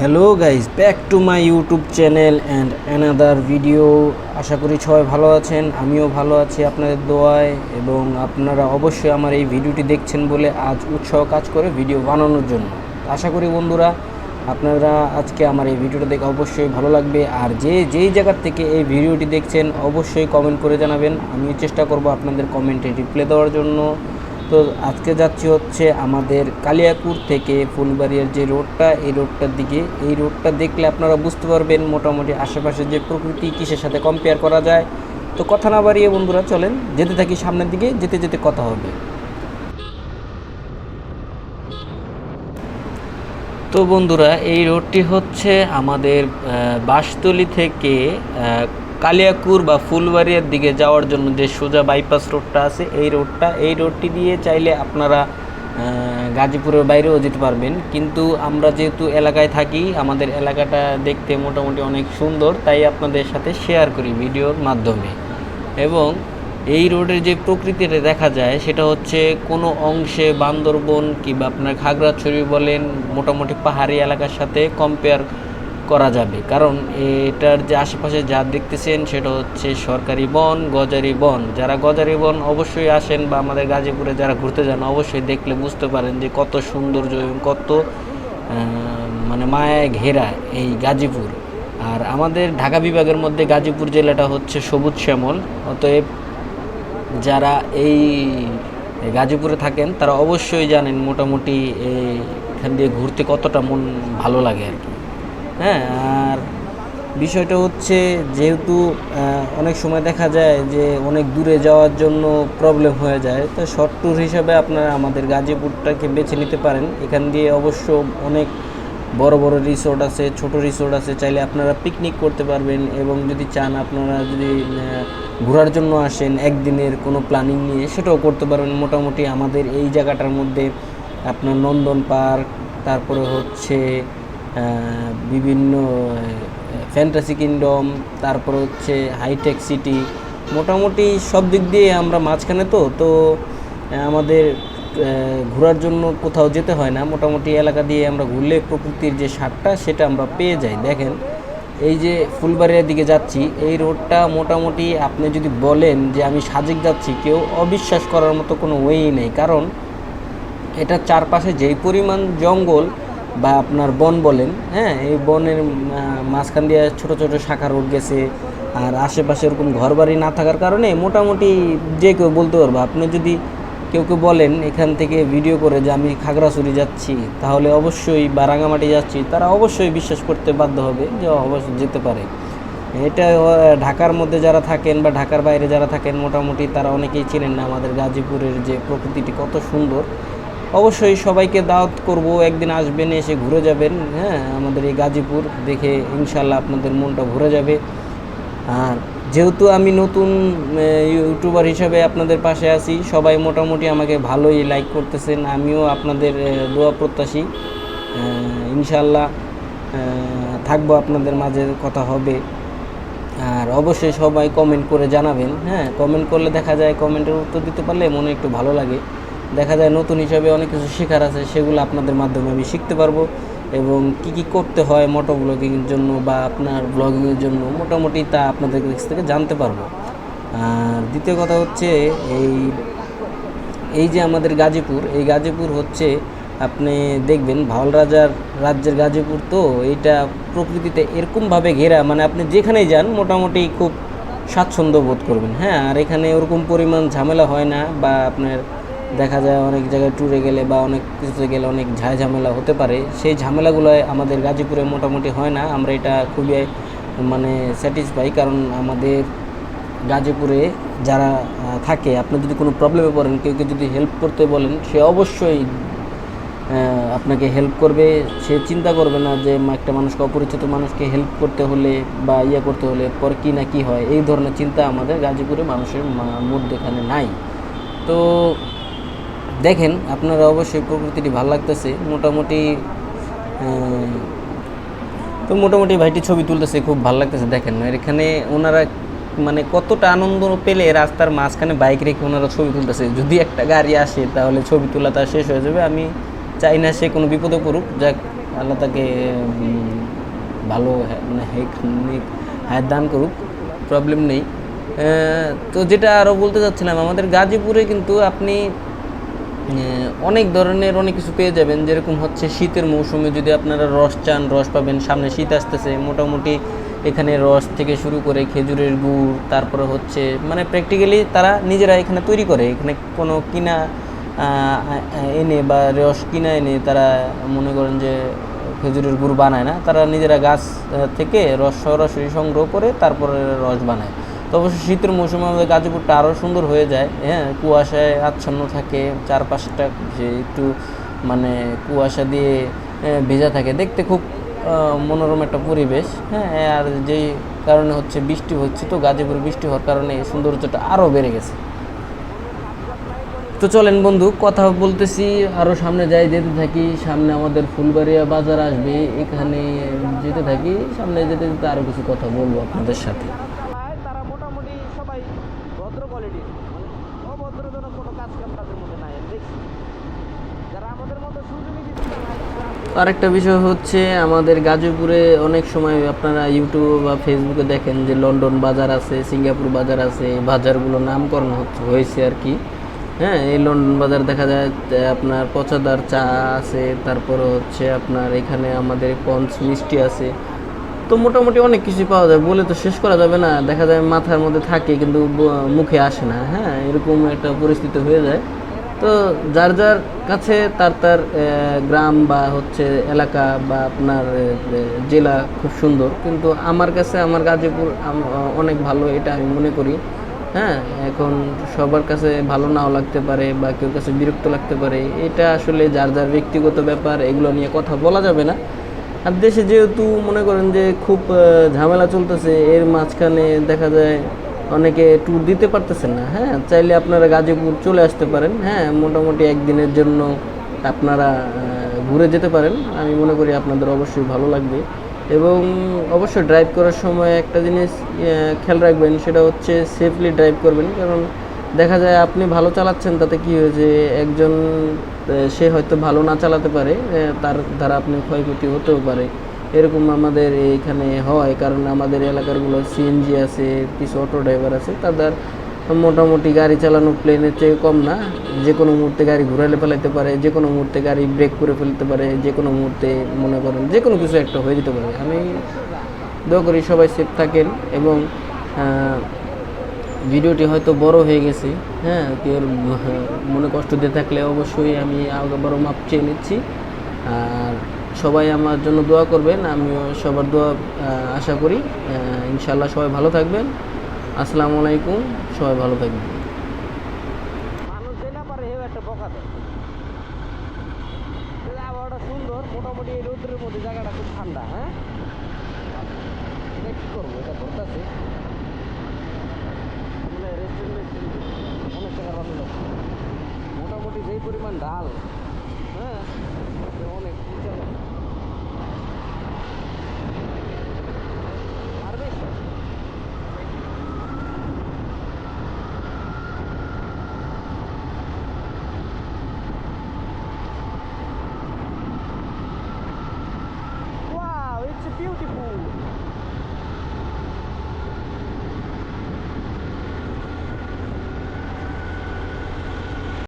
Hello guys back to my YouTube channel and another video আশা করি সবাই ভালো আছেন, আমিও ভালো আছি আপনাদের দোয়ায় এবং আপনারা অবশ্যই আমার এই ভিডিওটি দেখছেন বলে আজ উৎসাহ কাজ করে ভিডিও বানানোর জন্য। আশা করি বন্ধুরা, আপনারা আজকে আমার এই ভিডিওটা দেখে অবশ্যই ভালো লাগবে। আর যে, যেই জায়গার থেকে এই ভিডিওটি দেখছেন, অবশ্যই কমেন্ট করে জানাবেন। আমিও চেষ্টা করব আপনাদের কমেন্টে রিপ্লাই দেওয়ার জন্য। তো আজকে যাচ্ছি হচ্ছে আমাদের কালিয়াকুর থেকে ফুলবাড়িয়ার যে রোডটা এই রোডটার দিকে। এই রোডটা দেখলে আপনারা বুঝতে পারবেন মোটামুটি আশেপাশে যে প্রকৃতি কিসের সাথে কম্পেয়ার করা যায়। তো কথা না বাড়িয়ে বন্ধুরা চলেন যেতে থাকি সামনের দিকে যেতে যেতে কথা হবে। তো বন্ধুরা এই রোডটি হচ্ছে আমাদের আহ, থেকে কালিয়াকুর বা ফুলবাড়িয়ার দিকে যাওয়ার জন্য যে সোজা বাইপাস রোডটা আছে, এই রোডটা এই রোডটি দিয়ে চাইলে আপনারা গাজীপুরের বাইরেও যেতে পারবেন। কিন্তু আমরা যেহেতু এলাকায় থাকি, আমাদের এলাকাটা দেখতে মোটামুটি অনেক সুন্দর, তাই আপনাদের সাথে শেয়ার করি ভিডিওর মাধ্যমে। এবং এই রোডের যে প্রকৃতিটা দেখা যায়, সেটা হচ্ছে কোনো অংশে বান্দরবন কিংবা আপনার খাগড়াছড়ি বলেন, মোটামুটি পাহাড়ি এলাকার সাথে কম্পেয়ার করা যাবে। কারণ এটার যে আশেপাশে যা দেখতেছেন সেটা হচ্ছে সরকারি বন, গজারি বন। যারা গজারি বন অবশ্যই আসেন বা আমাদের গাজীপুরে যারা ঘুরতে যান, অবশ্যই দেখলে বুঝতে পারেন যে কত সৌন্দর্য এবং কত মানে মায়ায় ঘেরা এই গাজীপুর। আর আমাদের ঢাকা বিভাগের মধ্যে গাজীপুর জেলাটা হচ্ছে সবুজ শ্যামল। অতএব যারা এই গাজীপুরে থাকেন, তারা অবশ্যই জানেন মোটামুটি এই এখান দিয়ে ঘুরতে কতটা মন ভালো লাগে আর কি। হ্যাঁ আর বিষয়টা হচ্ছে যেহেতু অনেক সময় দেখা যায় যে অনেক দূরে যাওয়ার জন্য প্রবলেম হয়ে যায়, তো শর্ট ট্যুর হিসাবে আপনারা আমাদের গাজীপুরটাকে বেছে নিতে পারেন। এখান দিয়ে অবশ্য অনেক বড় বড় রিসোর্ট আছে, ছোট রিসোর্ট আছে, চাইলে আপনারা পিকনিক করতে পারবেন এবং যদি চান আপনারা যদি ঘোরার জন্য আসেন, একদিনের কোনো প্ল্যানিং নিয়ে, সেটাও করতে পারবেন। মোটামুটি আমাদের এই জায়গাটার মধ্যে আপনার নন্দন পার্ক, তারপরে হচ্ছে বিভিন্ন ফ্যান্টাসি কিংডম তারপরে হচ্ছে হাইটেক সিটি মোটামুটি সব দিক দিয়ে আমরা মাঝখানে তো তো আমাদের ঘোরার জন্য কোথাও যেতে হয় না। মোটামুটি এলাকা দিয়ে আমরা ঘুরলে প্রকৃতির যে স্বাদটা, সেটা আমরা পেয়ে যাই। দেখেন, এই যে ফুলবাড়িয়ার দিকে যাচ্ছি, এই রোডটা মোটামুটি আপনি যদি বলেন যে আমি সাজেক যাচ্ছি, কেউ অবিশ্বাস করার মতো কোনো ওয়েই নেই। কারণ, এটা চারপাশে যেই পরিমাণ জঙ্গল বা আপনার বন বলেন হ্যাঁ এই বনের মাঝখান দিয়ে ছোট ছোট শাখা রোড গেছে, আর আশেপাশে এরকম ঘরবাড়ি না থাকার কারণে মোটামুটি যে কেউ বলতে পারব। আপনি যদি কেউ কেউ বলেন এখান থেকে ভিডিও করে যে আমি খাগড়াছড়ি যাচ্ছি, তাহলে অবশ্যই বা রাঙামাটি যাচ্ছি, তারা অবশ্যই বিশ্বাস করতে বাধ্য হবে যে অবশ্যই যেতে পারে। এটা ঢাকার মধ্যে যারা থাকেন বা ঢাকার বাইরে যারা থাকেন, মোটামুটি তারা অনেকেই চেনেন না আমাদের গাজীপুরের যে প্রকৃতিটি কত সুন্দর। অবশ্যই সবাইকে দাওয়াত করব, একদিন আসবেন, এসে ঘুরে যাবেন হ্যাঁ আমাদের এই গাজীপুর দেখে ইনশাল্লাহ আপনাদের মনটা ভরে যাবে। আর যেহেতু আমি নতুন ইউটিউবার হিসাবে আপনাদের পাশে আছি, সবাই মোটামুটি আমাকে ভালোই লাইক করতেছেন, আমিও আপনাদের দোয়া প্রত্যাশী। ইনশাল্লাহ থাকব আপনাদের মাঝে কথা হবে। আর অবশ্যই সবাই কমেন্ট করে জানাবেন হ্যাঁ কমেন্ট করলে দেখা যায় কমেন্টের উত্তর দিতে পারলে মনে একটু ভালো লাগে। দেখা যায় নতুন হিসাবে অনেক কিছু শেখার আছে, সেগুলো আপনাদের মাধ্যমে আমি শিখতে পারব। এবং কি কি করতে হয় মোটো ব্লগিংয়ের জন্য বা আপনার ব্লগিংয়ের জন্য মোটামুটি তা আপনাদের কাছ থেকে জানতে পারব। আর দ্বিতীয় কথা হচ্ছে এই এই যে আমাদের গাজীপুর, এই গাজীপুর হচ্ছে আপনি দেখবেন ভাওয়াল রাজার রাজ্যের গাজীপুর তো এইটা প্রকৃতিতে এরকমভাবে ঘেরা মানে আপনি যেখানেই যান মোটামুটি খুব স্বাচ্ছন্দ্য বোধ করবেন। হ্যাঁ আর এখানে ওরকম পরিমাণ ঝামেলা হয় না বা আপনার দেখা যায় অনেক জায়গায় ট্যুরে গেলে বা অনেক কিছুতে গেলে অনেক ঝাই ঝামেলা হতে পারে। সেই ঝামেলাগুলো আমাদের গাজীপুরে মোটামুটি হয় না। আমরা এটা খুবই মানে স্যাটিসফাই কারণ আমাদের গাজীপুরে যারা থাকে, আপনি যদি কোনো প্রবলেমে পড়েন, কেউ কেউ যদি হেল্প করতে বলেন, সে অবশ্যই আপনাকে হেল্প করবে। সে চিন্তা করবে না যে একটা মানুষকে, অপরিচিত মানুষকে হেল্প করতে হলে বা ইয়ে করতে হলে পর কী না কী হয়। এই ধরনের চিন্তা আমাদের গাজীপুরে মানুষের মা- মধ্যে এখানে নাই। তো দেখেন, আপনারা অবশ্যই প্রকৃতিটি ভালো লাগতেছে। মোটামুটি তো মোটামুটি ভাইটি ছবি তুলতেছে, খুব ভালো লাগতেছে, দেখেন। এখানে ওনারা মানে কতটা আনন্দ পেলে রাস্তার মাঝখানে বাইক রেখে ওনারা ছবি তুলতেছে। যদি একটা গাড়ি আসে, তাহলে ছবি তোলা তার শেষ হয়ে যাবে। আমি চাই না সে কোনো বিপদে পড়ুক। যাক, আল্লাহ তাকে ভালো মানে হায়াত দান করুক, প্রবলেম নেই। তো যেটা আরও বলতে চাচ্ছিলাম, আমাদের গাজীপুরে কিন্তু আপনি অনেক ধরনের অনেক কিছু পেয়ে যাবেন। যেরকম হচ্ছে শীতের মৌসুমে যদি আপনারা রস চান, রস পাবেন, সামনে শীত আসতেছে, মোটামুটি এখানে রস থেকে শুরু করে খেজুরের গুড়, তারপরে হচ্ছে মানে প্র্যাকটিক্যালি তারা নিজেরা এখানে তৈরি করে। এখানে কোনো কিনা এনে বা রস কিনা এনে তারা মনে করেন যে খেজুরের গুড় বানায় না। তারা নিজেরা গাছ থেকে রস সরাসরি সংগ্রহ করে তারপরে রস বানায়। তো অবশ্য শীতের মৌসুমে আমাদের গাজীপুরটা আরও সুন্দর হয়ে যায় হ্যাঁ? কুয়াশায় আচ্ছন্ন থাকে, চারপাশটা যে একটু মানে কুয়াশা দিয়ে ভেজা থাকে। দেখতে খুব মনোরম একটা পরিবেশ হ্যাঁ? আর যেই কারণে হচ্ছে বৃষ্টি হচ্ছে, তো গাজীপুর বৃষ্টি হওয়ার কারণে এই সৌন্দর্যটা আরও বেড়ে গেছে। তো চলেন বন্ধু, কথা বলতেছি আরও সামনে যাই, যেতে থাকি, সামনে আমাদের ফুলবাড়িয়া বাজার আসবে, এখানে যেতে থাকি, সামনে যেতে যেতে আরও কিছু কথা বলব আপনাদের সাথে তারা মোটামুটি সবাই ভদ্র কোয়ালিটির মানে অভদ্রজনক কোনো কাজ কাম তাদের মধ্যে নাই দেখছি যারা আমাদের মতো সুযোগই দিচ্ছে আরেকটা বিষয় হচ্ছে আমাদের গাজীপুরে অনেক সময় আপনারা ইউটিউব বা ফেসবুকে দেখেন যে লন্ডন বাজার আছে, সিঙ্গাপুর বাজার আছে, এই বাজারগুলো নামকরণ হচ্ছে, হয়েছে আর কি। হ্যাঁ এই লন্ডন বাজার দেখা যায় আপনার পচাদার চা আছে, তারপরে হচ্ছে আপনার এখানে আমাদের পঞ্চ মিষ্টি আছে। তো মোটামুটি অনেক কিছু পাওয়া যায়, বলে তো শেষ করা যাবে না। দেখা যায় মাথার মধ্যে থাকে কিন্তু মুখে আসে না। হ্যাঁ এরকম একটা পরিস্থিতি হয়ে যায়। তো যার যার কাছে তার তার গ্রাম বা হচ্ছে এলাকা বা আপনার জেলা খুব সুন্দর। কিন্তু আমার কাছে আমার গাজীপুর অনেক ভালো, এটা আমি মনে করি। হ্যাঁ এখন সবার কাছে ভালো নাও লাগতে পারে বা কেউ কাছে বিরক্ত লাগতে পারে, এটা আসলে যার যার ব্যক্তিগত ব্যাপার, এগুলো নিয়ে কথা বলা যাবে না। আর দেশে যেহেতু মনে করেন যে খুব ঝামেলা চলতেছে, এর মাঝখানে দেখা যায় অনেকে ট্যুর দিতে পারতেছেন না হ্যাঁ? চাইলে আপনারা গাজীপুর চলে আসতে পারেন হ্যাঁ? মোটামুটি একদিনের জন্য আপনারা ঘুরে যেতে পারেন। আমি মনে করি আপনাদের অবশ্যই ভালো লাগবে। এবং অবশ্যই ড্রাইভ করার সময় একটা জিনিস খেয়াল রাখবেন, সেটা হচ্ছে সেফলি ড্রাইভ করবেন। কারণ দেখা যায় আপনি ভালো চালাচ্ছেন, তাতে কি হয়েছে একজন সে হয়তো ভালো না চালাতে পারে তার দ্বারা আপনি ক্ষয়ক্ষতি হতেও পারে। এরকম আমাদের এইখানে হয়, কারণ আমাদের এলাকারগুলো সিএনজি আছে, কিছু অটো ড্রাইভার আছে, তাদের মোটামুটি গাড়ি চালানো প্লেনের চেয়ে কম না। যে কোনো মুহূর্তে গাড়ি ঘুরালে ফেলাইতে পারে, যে কোনো মুহূর্তে গাড়ি ব্রেক করে ফেলতে পারে, যে কোনো মুহূর্তে মনে করেন যে কোনো কিছু একটা হয়ে যেতে পারে। আমি দোয়া করি সবাই সেফ থাকেন এবং ভিডিওটি হয়তো বড় হয়ে গেছে হ্যাঁ কেউ মনে কষ্ট দিয়ে থাকলে অবশ্যই আমি আগে বড় মাপ চেয়ে নিচ্ছি। আর সবাই আমার জন্য দোয়া করবেন, আমিও সবার দোয়া আশা করি ইনশাল্লাহ সবাই ভালো থাকবেন। আসসালামু আলাইকুম, সবাই ভালো থাকবেন। মানুষ পারে আবহাওয়াটা সুন্দর, মোটামুটি এই রৌদ্রের মধ্যে জায়গাটা খুব ঠান্ডা হ্যাঁ? করব, এটা মানে রেস্টুরেন্ট টাকা মোটামুটি যেই পরিমাণ ডাল